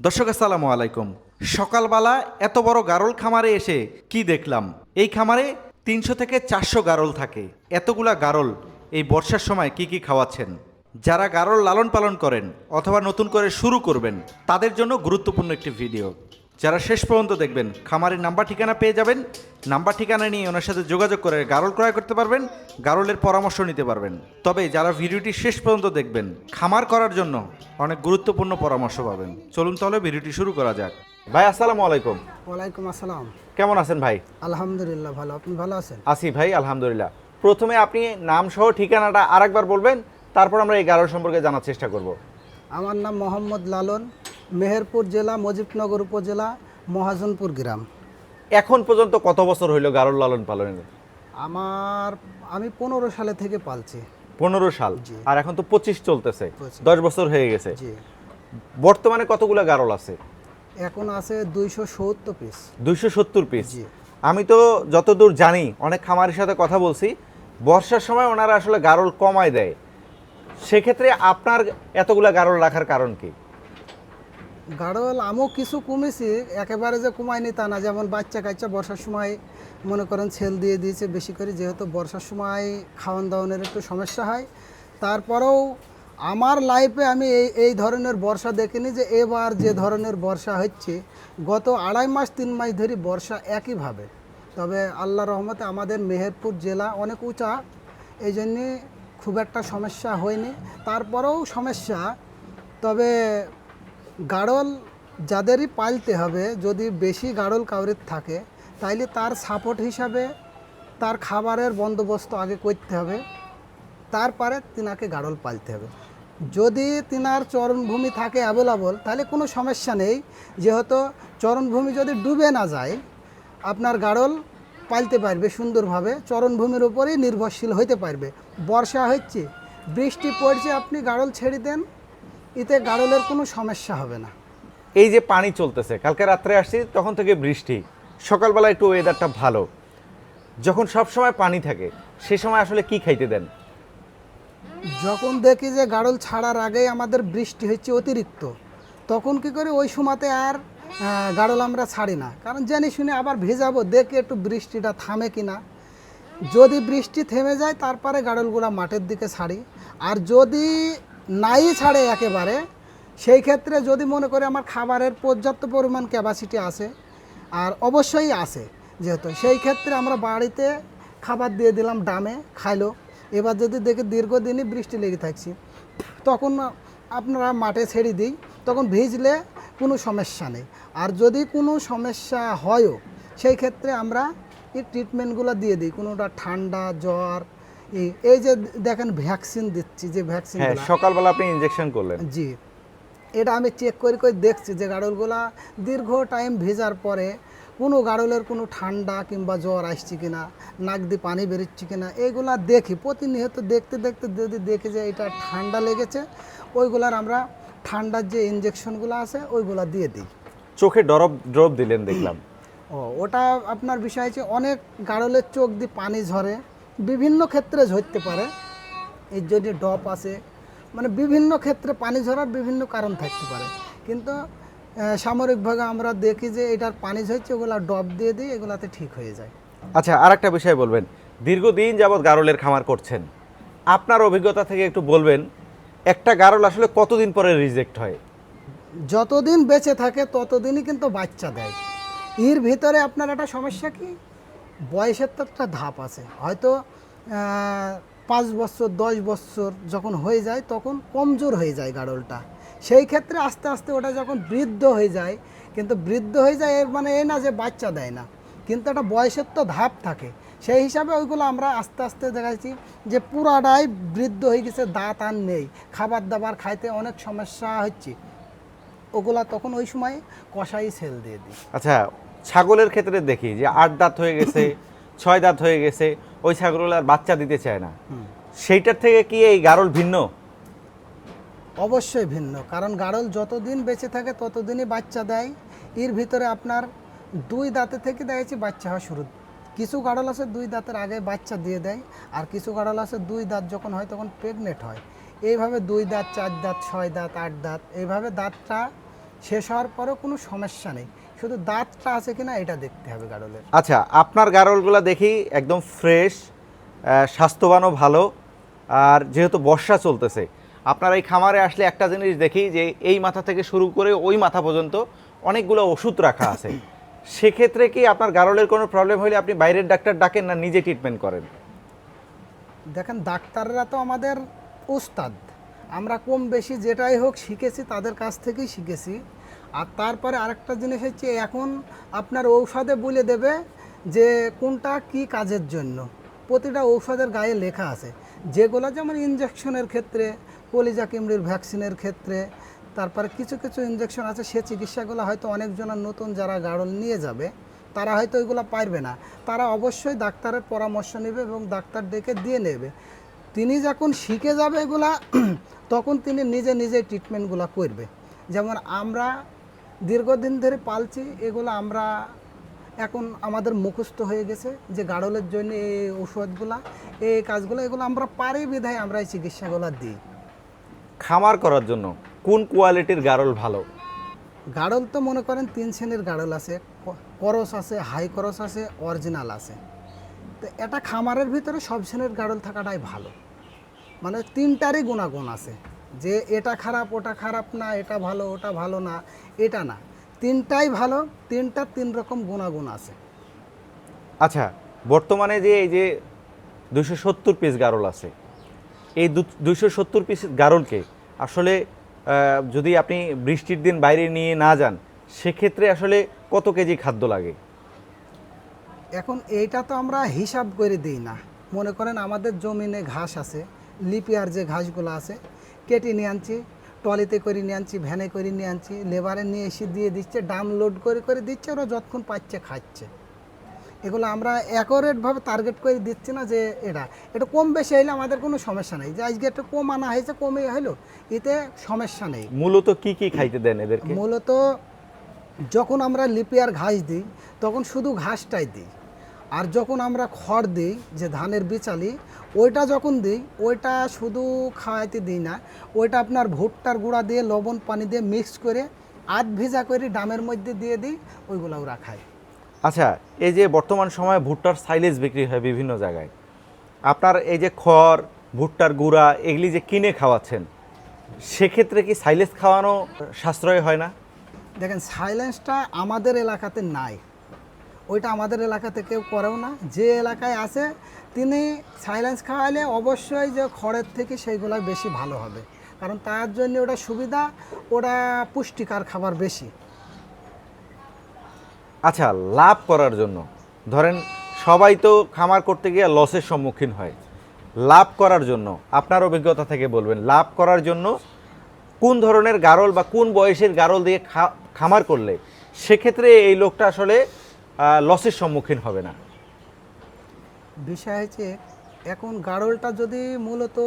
দর্শক, আসসালামু আলাইকুম। সকালবেলা এত বড় গারল খামারে এসে কি দেখলাম? এই খামারে তিনশো থেকে চারশো গারল থাকে। এতগুলা গারল এই বর্ষার সময় কি কি খাওয়াচ্ছেন? যারা গারল লালন পালন করেন অথবা নতুন করে শুরু করবেন, তাদের জন্য গুরুত্বপূর্ণ একটি ভিডিও। যারা শেষ পর্যন্ত দেখবেন খামারের নাম্বার ঠিকানা পেয়ে যাবেন। নাম্বার ঠিকানা নিয়ে ওনার সাথে যোগাযোগ করে গারল ক্রয় করতে পারবেন গারলের পরামর্শ নিতে পারবেন। তবে যারা ভিডিওটি শেষ পর্যন্ত দেখবেন খামার করার জন্য অনেক গুরুত্বপূর্ণ পরামর্শ পাবেন। চলুন তাহলে ভিডিওটি শুরু করা যাক। ভাই আসসালামু আলাইকুম। ওয়ালাইকুম আসসালাম। কেমন আছেন ভাই? আলহামদুলিল্লাহ ভালো। আপনি ভালো আছেন? আসি ভাই আলহামদুলিল্লাহ। প্রথমে আপনি নাম সহ ঠিকানাটা আরেকবার বলবেন তারপর আমরা এই গারল সম্পর্কে জানার চেষ্টা করব। আমার নাম মোহাম্মদ লালন। মেহেরপুর জেলা মুজিবনগর উপজেলা মহাজনপুর গ্রাম। এখন পর্যন্ত কত বছর হইল গারল লালন পালনের? আমার আমি পনেরো সালে থেকে পালছি। পনেরো সাল। আর এখন তো পঁচিশ চলতেছে। দশ বছর হয়ে গেছে। জি। বর্তমানে কতগুলো গারল আছে? এখন আছে দুইশো সত্তর পিস দুইশো সত্তর পিস জি। আমি তো যতদূর জানি অনেক খামারের সাথে কথা বলছি বর্ষার সময় ওনারা আসলে গারল কমায় দেয়। সেক্ষেত্রে আপনার এতগুলা গারল রাখার কারণ কি? গাড়োয়াল আমিও কিছু কমেছি, একেবারে যে কমায়নি তা না। যেমন বাচ্চা কাচ্চা বর্ষার সময় মনে করেন ছেল দিয়ে দিয়েছে বেশি করে, যেহেতু বর্ষার সময় খাওয়ান দাওয়ানের একটু সমস্যা হয়। তারপরেও আমার লাইফে আমি এই এই ধরনের বর্ষা দেখিনি যে এবার যে ধরনের বর্ষা হচ্ছে, গত আড়াই মাস, তিন মাস ধরে বর্ষা একইভাবে। তবে আল্লাহ রহমতে আমাদের মেহেরপুর জেলা অনেক উঁচা, এই জন্যে খুব একটা সমস্যা হয়নি। তারপরেও সমস্যা, তবে গাড়ল যাদেরই পালতে হবে, যদি বেশি গাড়ল কাউরির থাকে, তাইলে তার সাপোর্ট হিসাবে তার খাবারের বন্দোবস্ত আগে করতে হবে। তারপরে তিনাকে গাড়ল পালতে হবে। যদি তিনার চরণভূমি থাকে অ্যাভেলেবল তাহলে কোনো সমস্যা নেই। যেহেতু চরণভূমি যদি ডুবে না যায়, আপনার গাড়ল পালতে পারবে সুন্দরভাবে, চরণভূমির উপরেই নির্ভরশীল হইতে পারবে। বর্ষা হচ্ছে বৃষ্টি পড়ছে, আপনি গাড়ল ছেড়ে দেন এতে গাড়লের কোনো সমস্যা হবে না। এই যে পানি চলতেছে কালকে রাত্রে আসছি তখন থেকে বৃষ্টি। সকালবেলা একটু ওয়েদারটা ভালো। যখন সব সময় পানি থাকে সে সময় আসলে কি খাইতে দেন? যখন দেখি যে গাড়ল ছাড়ার আগেই আমাদের বৃষ্টি হচ্ছে অতিরিক্ত তখন কি করি ওই সময়তে আর গাড়ল আমরা ছাড়ি না। কারণ জানি শুনে আবার ভেজাবো দেখি একটু বৃষ্টিটা থামে কি না যদি বৃষ্টি থেমে যায় তারপরে গাড়লগুলা মাঠের দিকে ছাড়ি। আর যদি নাই ছাড়ে একেবারে। সেই ক্ষেত্রে যদি মনে করি আমার খাবারের পর্যাপ্ত পরিমাণ ক্যাপাসিটি আছে, আর অবশ্যই আছে যেহেতু, সেই ক্ষেত্রে আমরা বাড়িতে খাবার দিয়ে দিলাম ডামে, খাইলো। এবার যদি দেখি দীর্ঘদিনই বৃষ্টি লেগে থাকছি, তখন আপনারা মাঠে ছেড়ে দিই, তখন ভিজলে কোনো সমস্যা নেই। আর যদি কোনো সমস্যা হয়ও, সেই ক্ষেত্রে আমরা এই ট্রিটমেন্টগুলো দিয়ে দিই, কোনোটা ঠান্ডা, জ্বর এই- যে দেখেন ভ্যাকসিন দিচ্ছি যে ভ্যাকসিন হ্যাঁ সকালবেলা আপনি ইনজেকশন করলেন। জি। এটা আমি চেক করে করে দেখছি যে গাড়লগুলা দীর্ঘ টাইম ভেজার পরে কোনো গাড়লের কোনো ঠান্ডা কিংবা জ্বর আসছে কিনা নাক দিয়ে পানি বেরোচ্ছে কিনা এইগুলা দেখি। প্রতিনিয়ত দেখতে দেখতে যদি দেখি যে এটা ঠান্ডা লেগেছে ওইগুলার আমরা ঠান্ডার যে ইঞ্জেকশনগুলো আছে ওইগুলা দিয়ে দিই। চোখে ড্রপ ড্রপ দিলেন দেখলাম। ও ওটা আপনার বিষয় হচ্ছে অনেক গাড়লের চোখ দিয়ে পানি ঝরে বিভিন্ন ক্ষেত্রে ঝরতে পারে। এর জন্য ডপ আছে মানে বিভিন্ন ক্ষেত্রে পানি ঝরার বিভিন্ন কারণ থাকতে পারে। কিন্তু সামরিকভাবে আমরা দেখি যে এটার পানি ঝরছে ওগুলা ডপ দিয়ে দিই এগুলাতে ঠিক হয়ে যায়। আচ্ছা আর একটা বিষয় বলবেন। দীর্ঘদিন যাবৎ গারলের খামার করছেন। আপনার অভিজ্ঞতা থেকে একটু বলবেন একটা গারল আসলে কতদিন পরে রিজেক্ট হয়? যতদিন বেঁচে থাকে ততদিনই কিন্তু বাচ্চা দেয়। এর ভিতরে আপনার একটা সমস্যা কি? বয়সের তো একটা ধাপ আছে। হয়তো পাঁচ বছর, দশ বছর যখন হয়ে যায় তখন কমজোর হয়ে যায় গাড়লটা সেই ক্ষেত্রে আস্তে আস্তে ওটা যখন বৃদ্ধ হয়ে যায়, কিন্তু বৃদ্ধ হয়ে যায় এর মানে এই না যে বাচ্চা দেয় না, কিন্তু একটা বয়সের তো ধাপ থাকে। সেই হিসাবে ওইগুলো আমরা আস্তে আস্তে দেখাচ্ছি যে পুরাটাই বৃদ্ধ হয়ে গেছে, দাঁত আর নেই। খাবার দাবার খাইতে অনেক সমস্যা হচ্ছে। ওগুলা তখন ওই সময় কষাই সেল দিয়ে দিই। আচ্ছা ছাগলের ক্ষেত্রে দেখি যে আট দাঁত হয়ে গেছে ছয় দাঁত হয়ে গেছে ওই ছাগল আর বাচ্চা দিতে চায় না। সেইটার থেকে কি এই গারল ভিন্ন? অবশ্যই ভিন্ন কারণ গাড়ল যতদিন বেঁচে থাকে ততদিনই বাচ্চা দেয়। এর ভিতরে আপনার দুই দাঁতে থেকে দেখেছি বাচ্চা হওয়া শুরু। কিছু গাড়ল আছে দুই দাঁতের আগে বাচ্চা দিয়ে দেয় আর কিছু গাড়ল আছে দুই দাঁত যখন হয় তখন প্রেগনেন্ট হয়। এইভাবে দুই দাঁত চার দাঁত ছয় দাঁত আট দাঁত এইভাবে দাঁতটা শেষ হওয়ার পরেও কোনো সমস্যা নেই। শুধু দাঁতটা আছে কিনা এটা দেখতে হবে গাড়লের আচ্ছা আপনার গারলগুলো দেখি একদম ফ্রেশ স্বাস্থ্যবানও ভালো আর যেহেতু বর্ষা চলতেছে আপনার এই খামারে আসলে একটা জিনিস দেখি যে এই মাথা থেকে শুরু করে ওই মাথা পর্যন্ত অনেকগুলো ওষুধ রাখা আছে। সেক্ষেত্রে কি আপনার গারলের কোনো প্রবলেম হলে আপনি বাইরের ডাক্তার ডাকেন না নিজে ট্রিটমেন্ট করেন? দেখেন ডাক্তাররা তো আমাদের উস্তাদ আমরা কম বেশি যেটাই হোক শিখেছি তাদের কাছ থেকেই শিখেছি। আর তারপরে আরেকটা জিনিস হচ্ছে, এখন আপনার ঔষধে বলে দেবে যে কোনটা কি কাজের জন্য। প্রতিটা ঔষধের গায়ে লেখা আছে। যেগুলো যেমন ইঞ্জেকশনের ক্ষেত্রে, কলিজা কিমড়ির ভ্যাকসিনের ক্ষেত্রে, তারপরে কিছু কিছু ইঞ্জেকশন আছে, সে চিকিৎসাগুলো হয়তো অনেকজনের নতুন যারা গাড়ল নিয়ে যাবে, তারা হয়তো ওইগুলো পারবে না। তারা অবশ্যই ডাক্তারের পরামর্শ নেবে এবং ডাক্তার ডেকে দিয়ে নেবে। তিনি যখন শিখে যাবে এগুলা, তখন তিনি নিজে নিজে ট্রিটমেন্টগুলো করবে। যেমন আমরা দীর্ঘদিন ধরে পালছি এগুলো আমরা এখন আমাদের মুখস্থ হয়ে গেছে যে গাড়লের জন্য এই ওষুধগুলা এই কাজগুলো এগুলো আমরা পারি বিধায় আমরা এই চিকিৎসাগুলো দিই। খামার করার জন্য কোন কোয়ালিটির গারল ভালো? গাড়ল তো মনে করেন তিন শ্রেণির গাড়ল আছে করস আছে হাই করস আছে অরিজিনাল আছে। তো এটা খামারের ভিতরে সব শ্রেণির গাড়ল থাকাটাই ভালো। মানে তিনটারই গুণাগুণ আছে। যে এটা খারাপ ওটা খারাপ না এটা ভালো ওটা ভালো না এটা না। তিনটাই ভালো তিনটা তিন রকম গুণাগুণ আছে। আচ্ছা বর্তমানে যে এই যে দুশো সত্তর পিস গারল আছে এই দুশো সত্তর পিস গারলকে আসলে যদি আপনি বৃষ্টির দিন বাইরে নিয়ে না যান সেক্ষেত্রে আসলে কত কেজি খাদ্য লাগে? এখন এইটা তো আমরা হিসাব করে দিই না। মনে করেন আমাদের জমিনে ঘাস আছে লিপিয়ার যে ঘাসগুলো আছে কেটে নিয়ে আনছি টলিতে করে নিয়ে আনছি ভ্যানে করে নিয়ে আনছি লেবারে নিয়ে এসে দিয়ে দিচ্ছে ডাম লোড করে করে দিচ্ছে ওরা যতক্ষণ পাচ্ছে খাচ্ছে। এগুলো আমরা অ্যাকোরেটভাবে টার্গেট করে দিচ্ছি না যে এটা। এটা কম বেশি হইলে আমাদের কোনো সমস্যা নেই। যে আজকে একটু কম আনা হয়েছে কমে হলো এতে সমস্যা নেই। মূলত কি কি খাইতে দেন এদেরকে? মূলত যখন আমরা লিপিয়ার ঘাস দিই তখন শুধু ঘাসটাই দিই। আর যখন আমরা খড় দিই যে ধানের বিচালি ওইটা যখন দিই ওইটা শুধু খাওয়াইতে দিই না ওইটা আপনার ভুট্টার গুঁড়া দিয়ে লবণ পানি দিয়ে মিক্স করে আধ ভিজা করে ডামের মধ্যে দিয়ে দিই ওইগুলো ওরা খায়। আচ্ছা এই যে বর্তমান সময়ে ভুট্টার সাইলেজ বিক্রি হয় বিভিন্ন জায়গায় আপনার এই যে খড় ভুট্টার গুঁড়া এগুলি যে কিনে খাওয়াচ্ছেন সেক্ষেত্রে কি সাইলেজ খাওয়ানো সাশ্রয় হয় না? দেখেন সাইলেন্সটা আমাদের এলাকাতে নাই। ওইটা আমাদের এলাকাতে কেউ করেও না। যে এলাকায় আছে, তিনি সাইলেন্স খাওয়ালে অবশ্যই যে খড়ের থেকে সেইগুলো বেশি ভালো হবে। কারণ তার জন্য ওটা সুবিধা, ওটা পুষ্টিকর খাবার বেশি। আচ্ছা লাভ করার জন্য। ধরেন, সবাই তো খামার করতে গিয়ে লসের সম্মুখীন হয়। লাভ করার জন্য, আপনার অভিজ্ঞতা থেকে বলবেন, লাভ করার জন্য কোন ধরনের গারল বা কোন বয়সের গারল দিয়ে খামার করলে? সেক্ষেত্রে এই লোকটা আসলে লসের সম্মুখীন হবে না। বিষয় হচ্ছে, এখন গাড়লটা যদি মূলত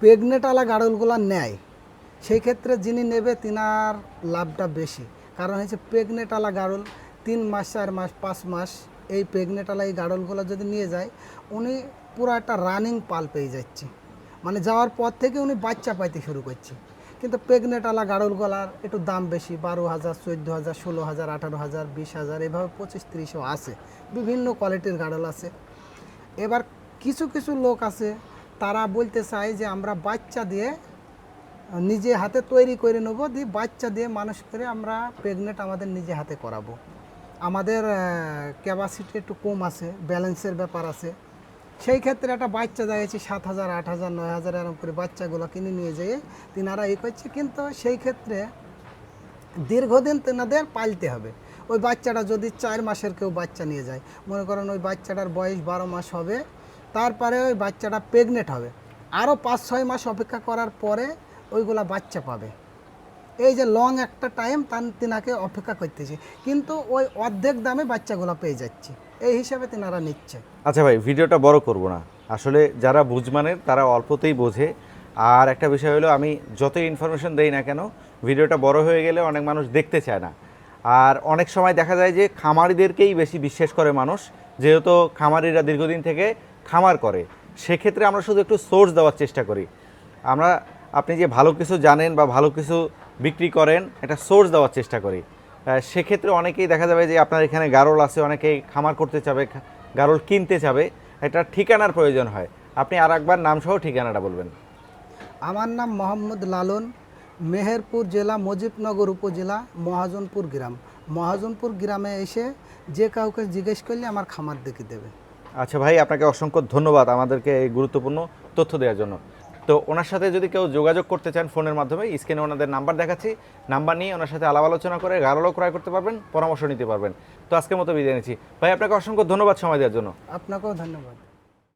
প্রেগনেটালা গাড়লগুলো নেয়, সেই ক্ষেত্রে যিনি নেবে তিনার লাভটা বেশি। কারণ হচ্ছে প্রেগনেটালা গাড়ল, তিন মাস, চার মাস, পাঁচ মাস এই প্রেগনেটালা এই গাড়লগুলো যদি নিয়ে যায়, উনি পুরো একটা রানিং পাল পেয়ে যাচ্ছে। মানে যাওয়ার পর থেকে উনি বাচ্চা পাইতে শুরু করছে। কিন্তু প্রেগনেটালা গাড়লগুলার একটু দাম বেশি, বারো হাজার, চোদ্দ হাজার, ষোলো হাজার, আঠারো হাজার, বিশ হাজার, এভাবে পঁচিশ তিরিশও আছে। বিভিন্ন কোয়ালিটির গাড়ল আছে। এবার কিছু কিছু লোক আছে, তারা বলতে চায় যে আমরা বাচ্চা দিয়ে নিজে হাতে তৈরি করে নেব, দিয়ে বাচ্চা দিয়ে মানুষ করে আমরা প্রেগনেন্ট আমাদের নিজে হাতে করাবো। আমাদের ক্যাপাসিটি একটু কম আছে ব্যালেন্সের ব্যাপার আছে। সেই ক্ষেত্রে একটা বাচ্চা দেখেছি সাত হাজার, আট হাজার, নয় হাজার এরকম করে বাচ্চাগুলো কিনে নিয়ে যেয়ে তিনারা এই করছে। কিন্তু সেই ক্ষেত্রে দীর্ঘদিন তেনাদের পালতে হবে। ওই বাচ্চাটা যদি চার মাসের কেউ বাচ্চা নিয়ে যায়, মনে করেন ওই বাচ্চাটার বয়স বারো মাস হবে, তারপরে ওই বাচ্চাটা প্রেগনেন্ট হবে। আরও পাঁচ, ছয় মাস অপেক্ষা করার পরে ওইগুলা বাচ্চা পাবে। এই যে লং একটা টাইম তান তিনাকে অপেক্ষা করতেছে। কিন্তু ওই অর্ধেক দামে বাচ্চাগুলো পেয়ে যাচ্ছে। এই হিসাবে তিনারা নিচ্ছে। আচ্ছা ভাই, ভিডিওটা বড় করব না। আসলে যারা বুঝমানের, তারা অল্পতেই বোঝে। আর একটা বিষয় হলো, আমি যতই ইনফরমেশন দেই না কেন, ভিডিওটা বড় হয়ে গেলে অনেক মানুষ দেখতে চায় না। আর অনেক সময় দেখা যায় যে, খামারিদেরকেই বেশি বিশ্বাস করে মানুষ। যেহেতু খামারিরা দীর্ঘদিন থেকে খামার করে, সেক্ষেত্রে আমরা শুধু একটু সোর্স দেওয়ার চেষ্টা করি। আমরা, আপনি যে ভালো কিছু জানেন বা ভালো কিছু বিক্রি করেন একটা সোর্স দেওয়ার চেষ্টা করি। সেক্ষেত্রে অনেকেই দেখা যাবে যে আপনার এখানে গারল আছে অনেকেই খামার করতে চাবে গারল কিনতে চাবে একটা ঠিকানার প্রয়োজন হয়। আপনি আর একবার নামসহ ঠিকানাটা বলবেন। আমার নাম মোহাম্মদ লালন মেহেরপুর জেলা মুজিবনগর উপজেলা মহাজনপুর গ্রাম। মহাজনপুর গ্রামে এসে যে কাউকে জিজ্ঞেস করলে আমার খামার দেখে দেবে। আচ্ছা ভাই আপনাকে অসংখ্য ধন্যবাদ আমাদেরকে এই গুরুত্বপূর্ণ তথ্য দেওয়ার জন্য। তো ওনার সাথে যদি কেউ যোগাযোগ করতে চান ফোনের মাধ্যমে, স্ক্রিনে ওনাদের নাম্বার দেখাচ্ছি। নাম্বার নিয়ে ওনার সাথে আলাপ আলোচনা করে গারলও ক্রয় করতে পারবেন, পরামর্শ নিতে পারবেন। তো আজকের মতো বিদায় নিচ্ছি। ভাই, আপনাকে অসংখ্য ধন্যবাদ সময় দেওয়ার জন্য। আপনাকেও ধন্যবাদ।